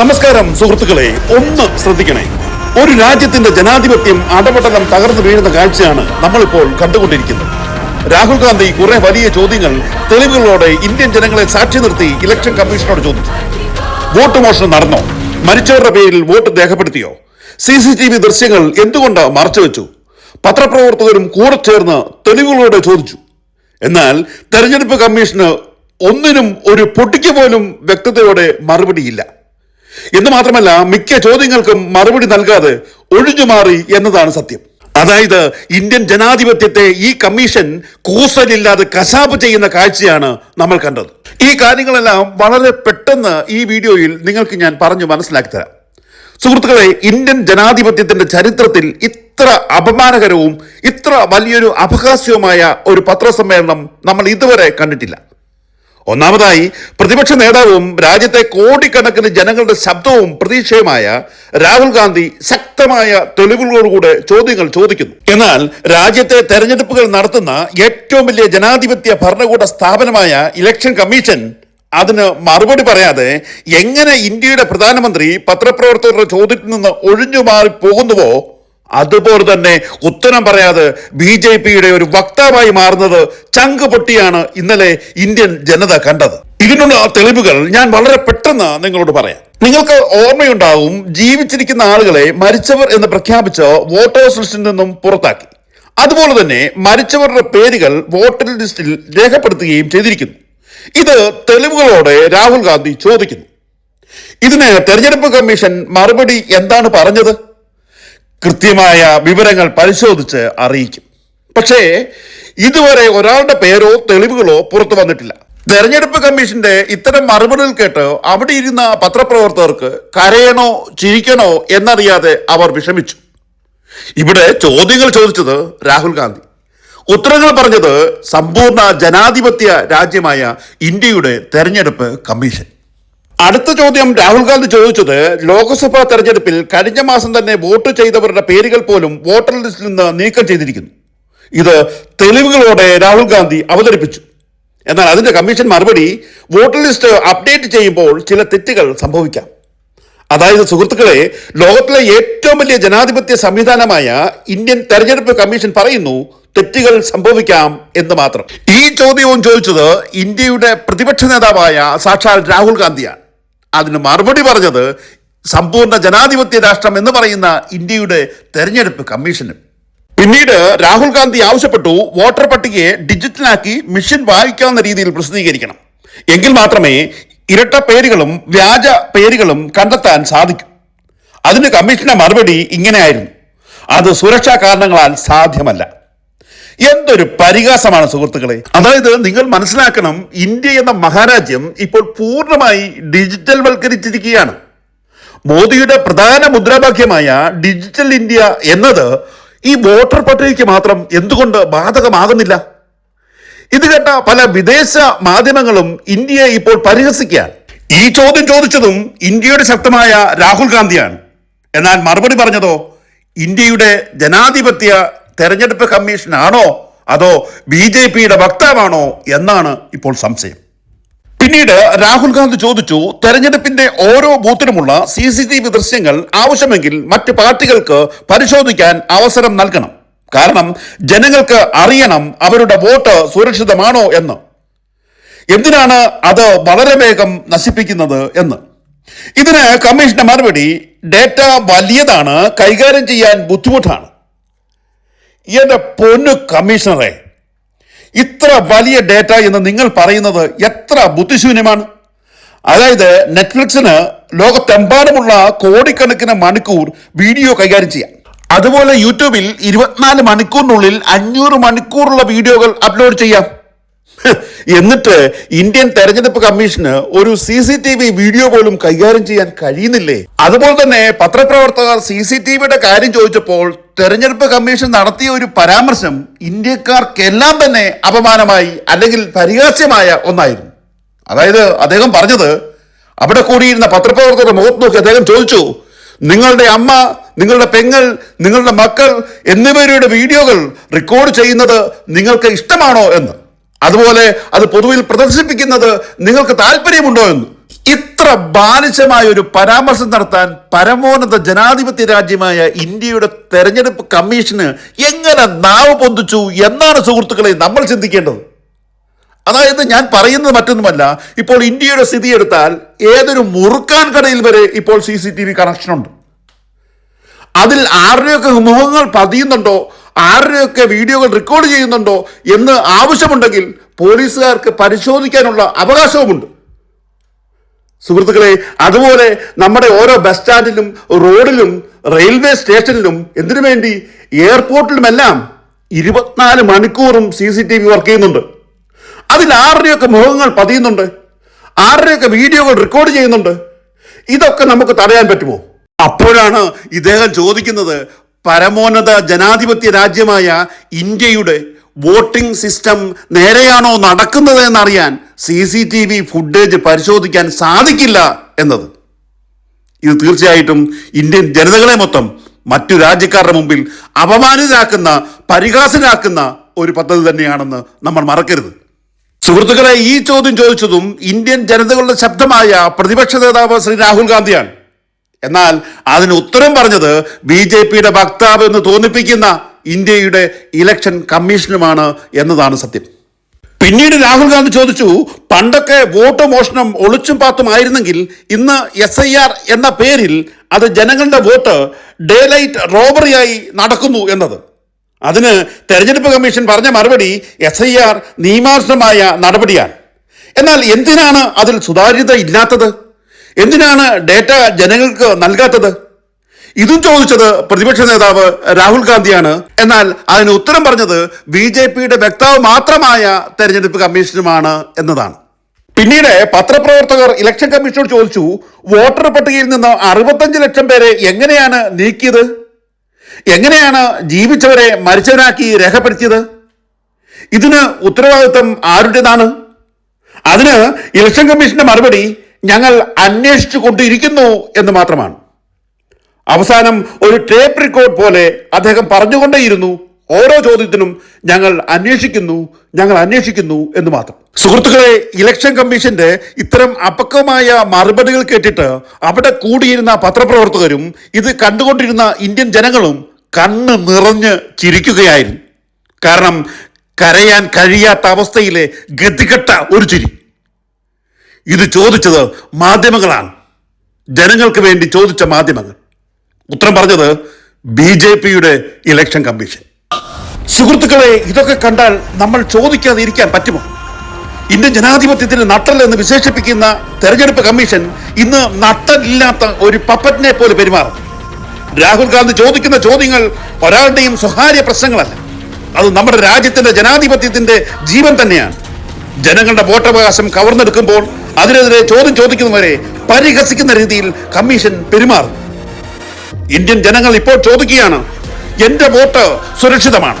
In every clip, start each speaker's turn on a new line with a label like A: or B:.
A: നമസ്കാരം സുഹൃത്തുക്കളെ. ഒന്ന് ശ്രദ്ധിക്കണേ. ഒരു രാജ്യത്തിന്റെ ജനാധിപത്യം അടപടലം തകർന്നു വീഴുന്ന കാഴ്ചയാണ് നമ്മളിപ്പോൾ കണ്ടുകൊണ്ടിരിക്കുന്നത്. രാഹുൽ ഗാന്ധി കുറെ വലിയ ചോദ്യങ്ങൾ തെളിവുകളോടെ ഇന്ത്യൻ ജനങ്ങളെ സാക്ഷി നിർത്തി ഇലക്ഷൻ കമ്മീഷനോട് ചോദിച്ചു. വോട്ട് മോഷണം നടന്നോ? മരിച്ചവരുടെ പേരിൽ വോട്ട് രേഖപ്പെടുത്തിയോ? സി സി ടി വി ദൃശ്യങ്ങൾ എന്തുകൊണ്ട് മറച്ചുവെച്ചു പത്രപ്രവർത്തകരും കൂടെ ചേർന്ന് തെളിവുകളോടെ ചോദിച്ചു. എന്നാൽ തെരഞ്ഞെടുപ്പ് കമ്മീഷന് ഒന്നിനും ഒരു പൊട്ടിക്ക് പോലും വ്യക്തതയോടെ മറുപടിയില്ല. എന്ന് മാത്രമല്ല മിക്ക ചോദ്യങ്ങൾക്കും മറുപടി നൽകാതെ ഒഴിഞ്ഞുമാറി എന്നതാണ് സത്യം. അതായത് ഇന്ത്യൻ ജനാധിപത്യത്തെ ഈ കമ്മീഷൻ കൂസലില്ലാതെ കശാപ്പ് ചെയ്യുന്ന കാഴ്ചയാണ് നമ്മൾ കണ്ടത്. ഈ കാര്യങ്ങളെല്ലാം വളരെ പെട്ടെന്ന് ഈ വീഡിയോയിൽ നിങ്ങൾക്ക് ഞാൻ പറഞ്ഞു മനസ്സിലാക്കി തരാം. സുഹൃത്തുക്കളെ ഇന്ത്യൻ ജനാധിപത്യത്തിന്റെ ചരിത്രത്തിൽ ഇത്ര അപമാനകരവും ഇത്ര വലിയൊരു അപഹാസ്യവുമായ ഒരു പത്രസമ്മേളനം നമ്മൾ ഇതുവരെ കണ്ടിട്ടില്ല. ഒന്നാമതായി പ്രതിപക്ഷ നേതാവും രാജ്യത്തെ കോടിക്കണക്കിന് ജനങ്ങളുടെ ശബ്ദവും പ്രതീക്ഷയുമായ രാഹുൽ ഗാന്ധി ശക്തമായ തെളിവുകളോടുകൂടെ ചോദ്യങ്ങൾ ചോദിക്കുന്നു. എന്നാൽ രാജ്യത്തെ തെരഞ്ഞെടുപ്പുകൾ നടത്തുന്ന ഏറ്റവും വലിയ ജനാധിപത്യ ഭരണകൂട സ്ഥാപനമായ ഇലക്ഷൻ കമ്മീഷൻ അതിന് മറുപടി പറയാതെ എങ്ങനെ ഇന്ത്യയുടെ പ്രധാനമന്ത്രി പത്രപ്രവർത്തകരുടെ ചോദ്യത്തിൽ നിന്ന് ഒഴിഞ്ഞു മാറി പോകുന്നുവോ അതുപോലെ തന്നെ ഉത്തരം പറയാതെ ബി ജെ പിയുടെ ഒരു വക്താവായി മാറുന്നത് ചങ്ക് പൊട്ടിയാണ് ഇന്നലെ ഇന്ത്യൻ ജനത കണ്ടത്. ഇതിനുള്ള തെളിവുകൾ ഞാൻ വളരെ പെട്ടെന്ന് നിങ്ങളോട് പറയാം. നിങ്ങൾക്ക് ഓർമ്മയുണ്ടാവും ജീവിച്ചിരിക്കുന്ന ആളുകളെ മരിച്ചവർ എന്ന് പ്രഖ്യാപിച്ച് വോട്ടേഴ്സ് ലിസ്റ്റിൽ നിന്നും പുറത്താക്കി. അതുപോലെ തന്നെ മരിച്ചവരുടെ പേരുകൾ വോട്ടർ ലിസ്റ്റിൽ രേഖപ്പെടുത്തുകയും ചെയ്തിരിക്കുന്നു. ഇത് തെളിവുകളോടെ രാഹുൽ ഗാന്ധി ചോദിക്കുന്നു. ഇതിന് തെരഞ്ഞെടുപ്പ് കമ്മീഷൻ മറുപടി എന്താണ് പറഞ്ഞത്? കൃത്യമായ വിവരങ്ങൾ പരിശോധിച്ച് അറിയിക്കും. പക്ഷേ ഇതുവരെ ഒരാളുടെ പേരോ തെളിവുകളോ പുറത്തു വന്നിട്ടില്ല. തെരഞ്ഞെടുപ്പ് കമ്മീഷന്റെ ഇത്തരം മറുപടികൾ കേട്ട് അവിടെ ഇരുന്ന പത്രപ്രവർത്തകർക്ക് കരയണോ ചിരിക്കണോ എന്നറിയാതെ അവർ വിഷമിച്ചു. ഇവിടെ ചോദ്യങ്ങൾ ചോദിച്ചത് രാഹുൽ ഗാന്ധി. ഉത്തരങ്ങൾ പറഞ്ഞത് സമ്പൂർണ ജനാധിപത്യ രാജ്യമായ ഇന്ത്യയുടെ തെരഞ്ഞെടുപ്പ് കമ്മീഷൻ. അടുത്ത ചോദ്യം രാഹുൽ ഗാന്ധി ചോദിച്ചത് ലോക്സഭാ തെരഞ്ഞെടുപ്പിൽ കഴിഞ്ഞ മാസം തന്നെ വോട്ട് ചെയ്തവരുടെ പേരുകൾ പോലും വോട്ടർ ലിസ്റ്റിൽ നിന്ന് നീക്കം ചെയ്തിരിക്കുന്നു. ഇത് തെളിവുകളോടെ രാഹുൽ ഗാന്ധി അവതരിപ്പിച്ചു. എന്നാൽ അതിന്റെ കമ്മീഷൻ മറുപടി വോട്ടർ ലിസ്റ്റ് അപ്ഡേറ്റ് ചെയ്യുമ്പോൾ ചില തെറ്റുകൾ സംഭവിക്കാം. അതായത് സുഹൃത്തുക്കളെ ലോകത്തിലെ ഏറ്റവും വലിയ ജനാധിപത്യ സംവിധാനമായ ഇന്ത്യൻ തെരഞ്ഞെടുപ്പ് കമ്മീഷൻ പറയുന്നു തെറ്റുകൾ സംഭവിക്കാം എന്ന് മാത്രം. ഈ ചോദ്യവും ചോദിച്ചത് ഇന്ത്യയുടെ പ്രതിപക്ഷ നേതാവായ സാക്ഷാൽ രാഹുൽ ഗാന്ധിയാണ്. അതിന് മറുപടി പറഞ്ഞത് സമ്പൂർണ ജനാധിപത്യ രാഷ്ട്രം എന്ന് പറയുന്ന ഇന്ത്യയുടെ തെരഞ്ഞെടുപ്പ് കമ്മീഷനും. പിന്നീട് രാഹുൽ ഗാന്ധി ആവശ്യപ്പെട്ടു വോട്ടർ പട്ടികയെ ഡിജിറ്റലാക്കി മിഷൻ വായിക്കാവുന്ന രീതിയിൽ പ്രസിദ്ധീകരിക്കണം. എങ്കിൽ മാത്രമേ ഇരട്ട പേരുകളും വ്യാജ പേരുകളും കണ്ടെത്താൻ സാധിക്കൂ. അതിന് കമ്മീഷന്റെ മറുപടി ഇങ്ങനെയായിരുന്നു. അത് സുരക്ഷാ കാരണങ്ങളാൽ സാധ്യമല്ല. എന്തൊരു പരിഹാസമാണ് സുഹൃത്തുക്കളെ? അതായത് നിങ്ങൾ മനസ്സിലാക്കണം ഇന്ത്യ എന്ന മഹാരാജ്യം ഇപ്പോൾ പൂർണമായി ഡിജിറ്റൽ വൽക്കരിച്ചിരിക്കുകയാണ് മോദിയുടെ പ്രധാന മുദ്രാവാക്യമായ ഡിജിറ്റൽ ഇന്ത്യ എന്നത് ഈ വോട്ടർ പട്ടികയ്ക്ക് മാത്രം എന്തുകൊണ്ട് ബാധകമാകുന്നില്ല? ഇത് കേട്ട പല വിദേശ മാധ്യമങ്ങളും ഇന്ത്യയെ ഇപ്പോൾ പരിഹസിക്കുകയാണ്. ഈ ചോദ്യം ചോദിച്ചതും ഇന്ത്യയുടെ ശക്തമായ രാഹുൽ ഗാന്ധിയാണ്. എന്നാൽ മറുപടി പറഞ്ഞതോ? ഇന്ത്യയുടെ ജനാധിപത്യ തെരഞ്ഞെടുപ്പ് കമ്മീഷനാണോ അതോ ബി ജെ പിയുടെ വക്താവാണോ എന്നാണ് ഇപ്പോൾ സംശയം. പിന്നീട് രാഹുൽ ഗാന്ധി ചോദിച്ചു തെരഞ്ഞെടുപ്പിന്റെ ഓരോ ബൂത്തിനുമുള്ള സി സി ടി വി ദൃശ്യങ്ങൾ ആവശ്യമെങ്കിൽ മറ്റ് പാർട്ടികൾക്ക് പരിശോധിക്കാൻ അവസരം നൽകണം. കാരണം ജനങ്ങൾക്ക് അറിയണം അവരുടെ വോട്ട് സുരക്ഷിതമാണോ എന്ന്. എന്തിനാണ് അത് വളരെ വേഗം നശിപ്പിക്കുന്നത് എന്ന്. ഇതിന് കമ്മീഷന്റെ മറുപടി ഡേറ്റ വലിയതാണ് കൈകാര്യം ചെയ്യാൻ ബുദ്ധിമുട്ടാണ്. എന്റെ പൊന്നു കമ്മീഷണറെ ഇത്ര വലിയ ഡേറ്റ എന്ന് നിങ്ങൾ പറയുന്നത് എത്ര ബുദ്ധിശൂന്യമാണ്. അതായത് നെറ്റ്ഫ്ലിക്സിന് ലോകത്തെമ്പാടുമുള്ള കോടിക്കണക്കിന് മണിക്കൂർ വീഡിയോ കൈകാര്യം ചെയ്യാം. അതുപോലെ യൂട്യൂബിൽ ഇരുപത്തിനാല് മണിക്കൂറിനുള്ളിൽ അഞ്ഞൂറ് മണിക്കൂറുള്ള വീഡിയോകൾ അപ്ലോഡ് ചെയ്യാം. എന്നിട്ട് ഇന്ത്യൻ തെരഞ്ഞെടുപ്പ് കമ്മീഷന് ഒരു C C T V video പോലും കൈകാര്യം ചെയ്യാൻ കഴിയുന്നില്ലേ? അതുപോലെ തന്നെ പത്രപ്രവർത്തകർ സി സി ടി വിയുടെ കാര്യം ചോദിച്ചപ്പോൾ തെരഞ്ഞെടുപ്പ് കമ്മീഷൻ നടത്തിയ ഒരു പരാമർശം ഇന്ത്യക്കാർക്കെല്ലാം തന്നെ അപമാനമായി അല്ലെങ്കിൽ പരിഹാസ്യമായ ഒന്നായിരുന്നു. അതായത് അദ്ദേഹം പറഞ്ഞത് അവിടെ കൂടിയിരുന്ന പത്രപ്രവർത്തകരുടെ മുഖത്ത് നോക്കി അദ്ദേഹം ചോദിച്ചു നിങ്ങളുടെ അമ്മ നിങ്ങളുടെ പെങ്ങൾ നിങ്ങളുടെ മക്കൾ എന്നിവരുടെ വീഡിയോകൾ റെക്കോർഡ് ചെയ്യുന്നത് നിങ്ങൾക്ക് ഇഷ്ടമാണോ? എന്ന്. അതുപോലെ അത് പൊതുവിൽ പ്രദർശിപ്പിക്കുന്നത് നിങ്ങൾക്ക് താല്പര്യമുണ്ടോ എന്ന്. ഇത്ര ബാലിശമായ ഒരു പരാമർശം നടത്താൻ പരമോന്നത ജനാധിപത്യ രാജ്യമായ ഇന്ത്യയുടെ തെരഞ്ഞെടുപ്പ് കമ്മീഷന് എങ്ങനെ നാവ് പൊന്തിച്ചു എന്നാണ് സുഹൃത്തുക്കളെ നമ്മൾ ചിന്തിക്കേണ്ടത്. അതായത് ഞാൻ പറയുന്നത് മറ്റൊന്നുമല്ല ഇപ്പോൾ ഇന്ത്യയുടെ സ്ഥിതി എടുത്താൽ ഏതൊരു മുറുക്കാൻ കടയിൽ വരെ ഇപ്പോൾ C C T V connection ഉണ്ട്. അതിൽ ആരുടെയൊക്കെ മുഖങ്ങൾ പതിയുന്നുണ്ടോ ആരുടെയൊക്കെ വീഡിയോകൾ റെക്കോർഡ് ചെയ്യുന്നുണ്ടോ എന്ന് ആവശ്യമുണ്ടെങ്കിൽ പോലീസുകാർക്ക് പരിശോധിക്കാനുള്ള അവകാശവുമുണ്ട്. സുഹൃത്തുക്കളെ അതുപോലെ നമ്മുടെ ഓരോ ബസ് സ്റ്റാൻഡിലും റോഡിലും റെയിൽവേ സ്റ്റേഷനിലും എന്തിനു വേണ്ടി? എയർപോർട്ടിലുമെല്ലാം ഇരുപത്തിനാല് മണിക്കൂറും C C T V work ചെയ്യുന്നുണ്ട്. അതിൽ ആരുടെയൊക്കെ മുഖങ്ങൾ പതിയുന്നുണ്ട്? ആരുടെയൊക്കെ വീഡിയോകൾ റെക്കോർഡ് ചെയ്യുന്നുണ്ട്? ഇതൊക്കെ നമുക്ക് തടയാൻ പറ്റുമോ? അപ്പോഴാണ് ഇദ്ദേഹം ചോദിക്കുന്നത് പരമോന്നത ജനാധിപത്യ രാജ്യമായ ഇന്ത്യയുടെ വോട്ടിംഗ് സിസ്റ്റം നേരെയാണോ നടക്കുന്നത് എന്നറിയാൻ C C T V footage പരിശോധിക്കാൻ സാധിക്കില്ല എന്നത്. ഇത് തീർച്ചയായിട്ടും ഇന്ത്യൻ ജനതകളെ മൊത്തം മറ്റു രാജ്യക്കാരുടെ മുമ്പിൽ അപമാനിതരാക്കുന്ന പരിഹാസരാക്കുന്ന ഒരു പദ്ധതി തന്നെയാണെന്ന് നമ്മൾ മറക്കരുത്. സുഹൃത്തുക്കളെ ഈ ചോദ്യം ചോദിച്ചതും ഇന്ത്യൻ ജനതകളുടെ ശബ്ദമായ പ്രതിപക്ഷ നേതാവ് ശ്രീ രാഹുൽ ഗാന്ധിയാണ്. എന്നാൽ അതിന് ഉത്തരം പറഞ്ഞത് ബി ജെ പിയുടെ വക്താവ് എന്ന് തോന്നിപ്പിക്കുന്ന ഇന്ത്യയുടെ ഇലക്ഷൻ കമ്മീഷനുമാണ് എന്നതാണ് സത്യം. പിന്നീട് രാഹുൽ ഗാന്ധി ചോദിച്ചു പണ്ടൊക്കെ വോട്ട് മോഷണം ഒളിച്ചും പാത്തുമായിരുന്നെങ്കിൽ ഇന്ന് എസ് ഐ ആർ എന്ന പേരിൽ അത് ജനങ്ങളുടെ വോട്ട് ഡേ ലൈറ്റ് റോബറിയായി നടക്കുന്നു എന്നത്. അതിന് തെരഞ്ഞെടുപ്പ് കമ്മീഷൻ പറഞ്ഞ മറുപടി എസ് ഐ ആർ നിയമാനുസൃതമായ നടപടിയാണ്. എന്നാൽ എന്തിനാണ് അതിൽ സുതാര്യത ഇല്ലാത്തത്? എന്തിനാണ് ഡേറ്റ ജനങ്ങൾക്ക് നൽകാത്തത്? ഇതും ചോദിച്ചത് പ്രതിപക്ഷ നേതാവ് രാഹുൽ ഗാന്ധിയാണ്. എന്നാൽ അതിന് ഉത്തരം പറഞ്ഞത് ബി ജെ പിയുടെ വ്യക്താവ് മാത്രമായ തെരഞ്ഞെടുപ്പ് കമ്മീഷനുമാണ് എന്നതാണ്. പിന്നീട് പത്രപ്രവർത്തകർ ഇലക്ഷൻ കമ്മീഷനോട് ചോദിച്ചു വോട്ടർ പട്ടികയിൽ നിന്ന് അറുപത്തഞ്ച് ലക്ഷം പേരെ എങ്ങനെയാണ് നീക്കിയത്? എങ്ങനെയാണ് ജീവിച്ചവരെ മരിച്ചവരാക്കി രേഖപ്പെടുത്തിയത്? ഇതിന് ഉത്തരവാദിത്വം ആരുടേതാണ്? അതിന് ഇലക്ഷൻ കമ്മീഷന്റെ മറുപടി ഞങ്ങൾ അന്വേഷിച്ചു കൊണ്ടിരിക്കുന്നു എന്ന് മാത്രമാണ്. അവസാനം ഒരു ടേപ്പ് റെക്കോർഡ് പോലെ അദ്ദേഹം പറഞ്ഞുകൊണ്ടേയിരുന്നു ഓരോ ചോദ്യത്തിനും ഞങ്ങൾ അന്വേഷിക്കുന്നു ഞങ്ങൾ അന്വേഷിക്കുന്നു എന്ന് മാത്രം. സുഹൃത്തുക്കളെ ഇലക്ഷൻ കമ്മീഷന്റെ ഇത്തരം അപക്വമായ മറുപടികൾ കേട്ടിട്ട് അവിടെ കൂടിയിരുന്ന പത്രപ്രവർത്തകരും ഇത് കണ്ടുകൊണ്ടിരുന്ന ഇന്ത്യൻ ജനങ്ങളും കണ്ണ് നിറഞ്ഞ് ചിരിക്കുകയായിരുന്നു. കാരണം കരയാൻ കഴിയാത്ത അവസ്ഥയിലെ ഗതികെട്ട ഒരു ചിരി. ഇത് ചോദിച്ചത് മാധ്യമങ്ങളാണ്. ജനങ്ങൾക്ക് വേണ്ടി ചോദിച്ച മാധ്യമങ്ങൾ. ഉത്തരം പറഞ്ഞത് ബി ജെ പിയുടെ ഇലക്ഷൻ കമ്മീഷൻ. സുഹൃത്തുക്കളെ ഇതൊക്കെ കണ്ടാൽ നമ്മൾ ചോദിക്കാതെ ഇരിക്കാൻ പറ്റുമോ? ഇന്ത്യൻ ജനാധിപത്യത്തിന് നട്ടൽ എന്ന് വിശേഷിപ്പിക്കുന്ന തെരഞ്ഞെടുപ്പ് കമ്മീഷൻ ഇന്ന് നട്ടലില്ലാത്ത ഒരു പപ്പറ്റിനെ പോലെ പെരുമാറും. രാഹുൽ ഗാന്ധി ചോദിക്കുന്ന ചോദ്യങ്ങൾ ഒരാളുടെയും സ്വകാര്യ പ്രശ്നങ്ങളല്ല. അത് നമ്മുടെ രാജ്യത്തിന്റെ ജനാധിപത്യത്തിന്റെ ജീവൻ തന്നെയാണ്. ജനങ്ങളുടെ വോട്ടവകാശം കവർന്നെടുക്കുമ്പോൾ അതിനെതിരെ ചോദ്യം ചോദിക്കുന്നവരെ പരിഹസിക്കുന്ന രീതിയിൽ കമ്മീഷൻ പെരുമാറും. ഇന്ത്യൻ ജനങ്ങൾ ഇപ്പോൾ ചോദിക്കുകയാണ് എന്റെ വോട്ട് സുരക്ഷിതമാണ്?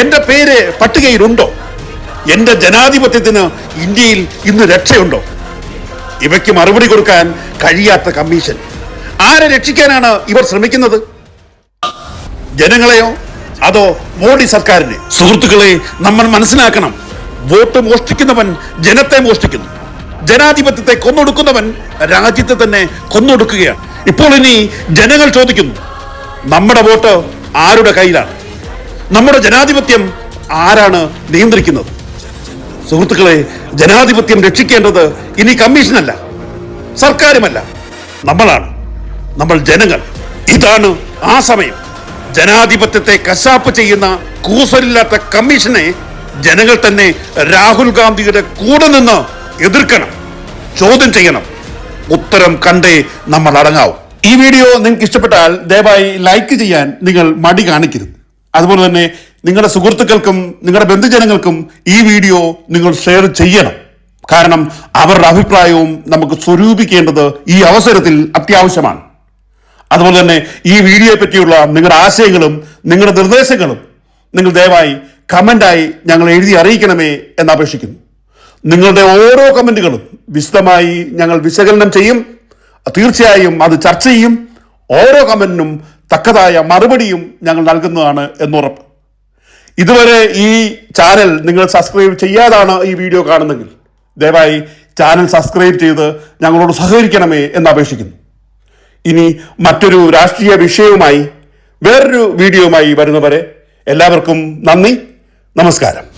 A: എന്റെ പേര് പട്ടികയിലുണ്ടോ? എന്റെ ജനാധിപത്യത്തിന് ഇന്ത്യയിൽ ഇന്ന് രക്ഷയുണ്ടോ? ഇവയ്ക്ക് മറുപടി കൊടുക്കാൻ കഴിയാത്ത കമ്മീഷൻ. ആരെ രക്ഷിക്കാനാണ് ഇവർ ശ്രമിക്കുന്നത്? ജനങ്ങളെയോ അതോ മോഡി സർക്കാരിനെ? സുഹൃത്തുക്കളെ നമ്മൾ മനസ്സിലാക്കണം. വോട്ട് മോഷ്ടിക്കുന്നവൻ ജനത്തെ മോഷ്ടിക്കുന്നു. ജനാധിപത്യത്തെ കൊന്നൊടുക്കുന്നവൻ രാജ്യത്തെ തന്നെ കൊന്നൊടുക്കുകയാണ്. ഇപ്പോൾ ഇനി ജനങ്ങൾ ചോദിക്കുന്നു നമ്മുടെ വോട്ട് ആരുടെ കയ്യിലാണ്? നമ്മുടെ ജനാധിപത്യം ആരാണ് നിയന്ത്രിക്കുന്നത്? സുഹൃത്തുക്കളെ ജനാധിപത്യം രക്ഷിക്കേണ്ടത് ഇനി കമ്മീഷനല്ല സർക്കാരുമല്ല. നമ്മളാണ്. നമ്മൾ ജനങ്ങൾ. ഇതാണ് ആ സമയം. ജനാധിപത്യത്തെ കശാപ്പ് ചെയ്യുന്ന കൂസലില്ലാത്ത കമ്മീഷനെ ജനങ്ങൾ തന്നെ രാഹുൽ ഗാന്ധിയുടെ കൂടെ നിന്ന് എതിർക്കണം ചോദ്യം ചെയ്യണം. ഉത്തരം കണ്ടേ നമ്മൾ അടങ്ങാവും. ഈ വീഡിയോ നിങ്ങൾക്ക് ഇഷ്ടപ്പെട്ടാൽ ദയവായി ലൈക്ക് ചെയ്യാൻ നിങ്ങൾ മടി കാണിക്കരുത്. അതുപോലെ തന്നെ നിങ്ങളുടെ സുഹൃത്തുക്കൾക്കും നിങ്ങളുടെ ബന്ധുജനങ്ങൾക്കും ഈ വീഡിയോ നിങ്ങൾ ഷെയർ ചെയ്യണം. കാരണം അവരുടെ അഭിപ്രായവും നമുക്ക് സ്വരൂപിക്കേണ്ടത് ഈ അവസരത്തിൽ അത്യാവശ്യമാണ്. അതുപോലെ തന്നെ ഈ വീഡിയോയെ പറ്റിയുള്ള നിങ്ങളുടെ ആശയങ്ങളും നിങ്ങളുടെ നിർദ്ദേശങ്ങളും നിങ്ങൾ ദയവായി കമന്റായി ഞങ്ങൾ എഴുതി അറിയിക്കണമേ എന്ന് അപേക്ഷിക്കുന്നു. നിങ്ങളുടെ ഓരോ കമന്റുകളും വിശദമായി ഞങ്ങൾ വിശകലനം ചെയ്യും. തീർച്ചയായും അത് ചർച്ച ചെയ്യും. ഓരോ കമന്റിനും തക്കതായ മറുപടിയും ഞങ്ങൾ നൽകുന്നതാണ് എന്നുറപ്പ്. ഇതുവരെ ഈ ചാനൽ നിങ്ങൾ സബ്സ്ക്രൈബ് ചെയ്യാതാണ് ഈ വീഡിയോ കാണുന്നെങ്കിൽ ദയവായി ചാനൽ സബ്സ്ക്രൈബ് ചെയ്ത് ഞങ്ങളോട് സഹകരിക്കണമേ എന്ന് അപേക്ഷിക്കുന്നു. ഇനി മറ്റൊരു രാഷ്ട്രീയ വിഷയവുമായി വേറൊരു വീഡിയോയുമായി വരുന്നവരെ എല്ലാവർക്കും നന്ദി. നമസ്കാരം.